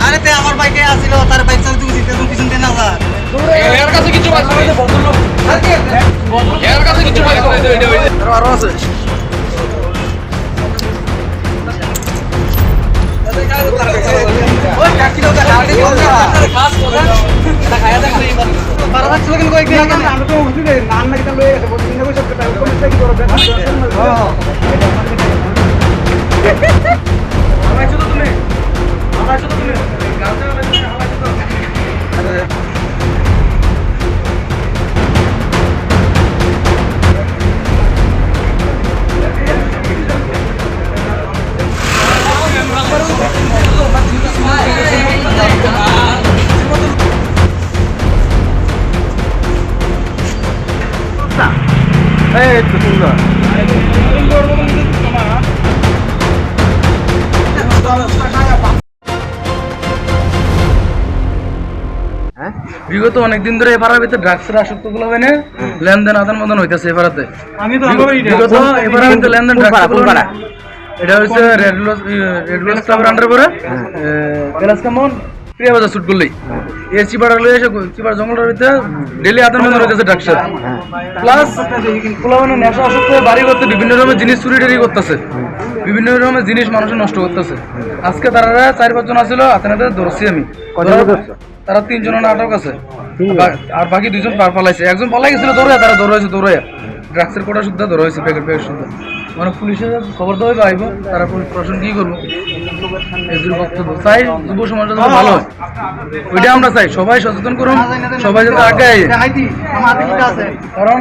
আরে তে আমার বাইকে আসিল তার বাইক চালাতে তুমি দিতে তুমি পিছন দিয়ে না যা। এর কাছে কিছু পাইছো? এর কাছে কিছু পাইছো? আরও আছে। ওই কাকি দাও কাজ করে এটা খায়া এই তো সুন্দর। বিগত অনেকদিন ধরে এফারার ভিতরে ড্রাগসের আসক্তগুলো হয় না? লেনদেন আদান প্রদান হইতেছে এফারাতে আমি তো বিগত এফারার ভিতরে লেনদেন ড্রাগস এটা হচ্ছে রেড লস রেড লস ক্লাবের আন্ডার কেমন প্রিয়া বাজার শুট করলেই। এই চিপাড়া লয়ে এসে ভিতরে ডেলি আদান প্রদান হইতেছে ড্রাগসের প্লাস পোলা নেশা হয়ে বাড়ি করতে বিভিন্ন রকমের জিনিস চুরি টুরি করতেছে। বিভিন্ন রকমের জিনিস মানুষের নষ্ট করতেছে। আজকে তারা চার পাঁচজন আসছিল হাতে ধরছি আমি। তারা তিনজনের নাটক আছে। আর বাকি দুজন পার পালাইছে। একজন পালাই গেছিল দৌড়ে তারা দৌড়াইছে দৌড়াইয়া। ড্রাগসের কোটা শুদ্ধ ধরা হয়েছে প্যাকেট প্যাকেট শুদ্ধ। মানে পুলিশের খবর দেওয়া পাইব তারা প্রশাসন কি করব? চাই যুব সমাজটা তো ভালো ওইটা আমরা চাই। সবাই সচেতন করুন, সবাই যাতে আগে কারণ